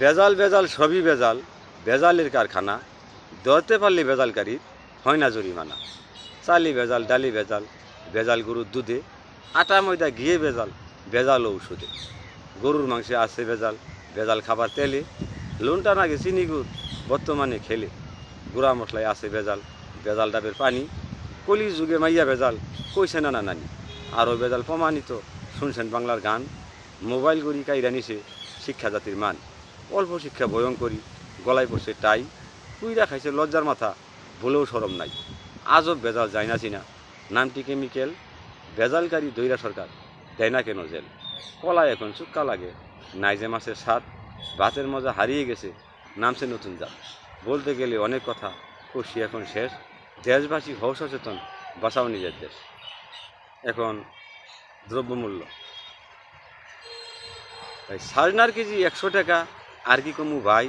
বেজাল বেজাল, সবই বেজাল। বেজালের কারখানা ধরতে পারলে বেজালকারী হয় না জরিমানা। চালি বেজাল, ডালি বেজাল বেজাল গরুর দুধে, আটা ময়দা ঘিয়ে বেজাল বেজাল ঔষধে। গরুর মাংসে আছে বেজাল বেজাল খাবার তেলে। লুনটা নাগে চিনি গুড়, বর্তমানে খেলে। গুড়া মশলায় আছে বেজাল বেজাল ডাবের পানি। কলি যুগে মাইয়া বেজাল, কইছে না নানি। আরও বেজাল প্রমাণিত। শুনছেন বাংলার গান? মোবাইল গড়ি কাইরা নিছে শিক্ষা জাতির মান। অল্প শিক্ষা ভয়ঙ্করী গলায় পড়ছে টাই, কুইরা খাইছে লজ্জার মাথা, বলেও সরম নাই। আজব বেজাল যায় না চিনা। নামটি কেমিক্যাল বেজালকারী দৈরা সরকার, দেয় না কেন জেল? কলায় এখন চুক্কা লাগে নাইজে মাছের স্বাদ, ভাতের মজা হারিয়ে গেছে, নামছে নতুন জাত। বলতে গেলে অনেক কথা খুশি এখন শেষ, দেশবাসী হও সচেতন বাঁচাও নিজের দেশ। এখন দ্রব্যমূল্য। সাজনার কেজি একশো টাকা আর কি কমু ভাই?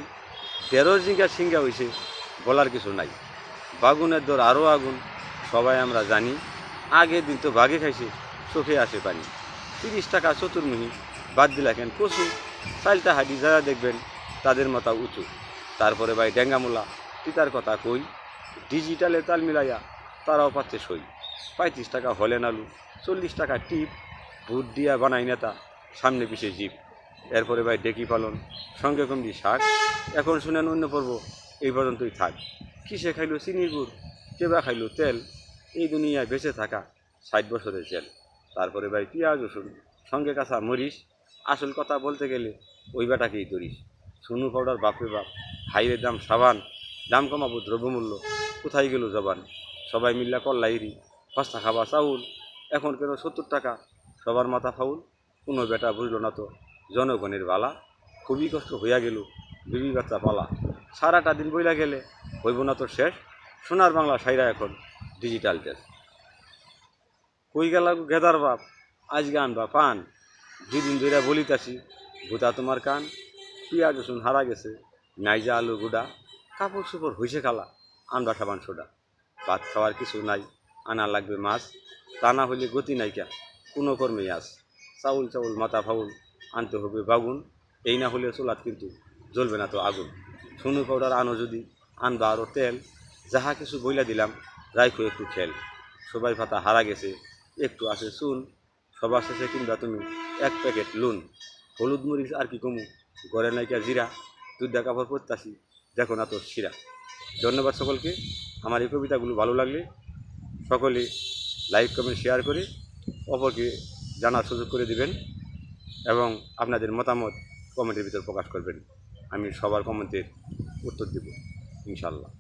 তেরো জিঙ্গা সিঙ্গা হইছে, বলার কিছু নাই। বাগুনের দর আরও আগুন, সবাই আমরা জানি। আগের দিন তো বাঘে খাইছে, চোখে আসে পানি। তিরিশ টাকা চতুর্মুহি, বাদ দিলা কেন কচু? চালটা হাডি যারা দেখবেন, তাদের মাথা উঁচু। তারপরে ভাই ডেঙ্গামুলা তিতার কথা কই? ডিজিটালে তাল মিলাইয়া তারাও পাচ্ছে সই। পঁয়ত্রিশ টাকা হলেন আলু, চল্লিশ টাকা টিপ ভুট দিয়া বানাই নেতা, সামনে পিছিয়ে জিপ এরপরে ভাই ডেকি পালন, সঙ্গে কমডি শাক। এখন শুনেন অন্য পর্ব, এই পর্যন্তই থাক। কিসে খাইলো চিনির গুড়, কেবা খাইলো তেল? এই দুনিয়ায় বেঁচে থাকা ষাট বছরের জেল। তারপরে ভাই পেঁয়াজ, রসুন, সঙ্গে কাঁচা মরিচ। আসল কথা বলতে গেলে ওই বেটাকেই ধরিস। সুনু পাউডার বাপরে বাপ হাইরের দাম সাবান, দাম কমাবো দ্রব্যমূল্য। কোথায় গেল জবান? সবাই মিল্লা কল্লাইরি সস্তা খাবা চাউল। এখন কেন সত্তর টাকা? সবার মাথা ফাউল? কোনো বেটা বুঝলো না তো। জনগণের বালা। খুবই কষ্ট হইয়া গেল বিবি বাচ্চা পালা। সারাটা দিন বইলা গেলে হইব না তো শেষ। সোনার বাংলা সাইরা এখন ডিজিটাল দেশ। কই গেলা গেদার বাপ? আজ গান বা পান। দুদিন ধরে বলিতাছি, ভূতা তোমার কান? পিঁয়াজ রসুন হারা গেছে? নাইজা আলু গুডা। কাপড় চোপড় হইছে খালা আনবা সাবান সোডা। ভাত খাওয়ার কিছু নাই। আনা লাগবে মাছ। তা না হইলে গতি নাইকা কোনো কর্মে আস চাউল চাউল, মাথা ফাউল। আনতে হবে, বাগুন। এই না হলে চুলাত কিন্তু জ্বলবে না তো আগুন। সুনু পাউডার আনো যদি, আনবা আরও তেল। যাহা কিছু বইলা দিলাম, রাইখো একটু খেল। সবাই ভাতা হারা গেছে, একটু আছে চুন। সবার শেষে কিনবা তুমি এক প্যাকেট লুন। হলুদ মরিচ আর কি কমু? ঘরে নাইকা জিরা, দুধা কাপড় পরতাছি, দেখো না তোর শিরা। ধন্যবাদ সকলকে। আমার এই কবিতাগুলো ভালো লাগলে সকলে লাইক কমেন্ট শেয়ার করে অপরকে জানার সুযোগ করে দিবেন। এবং আপনাদের মতামত কমেন্টের ভিতর প্রকাশ করবেন। আমি সবার কমেন্টের উত্তর দেব ইনশাল্লাহ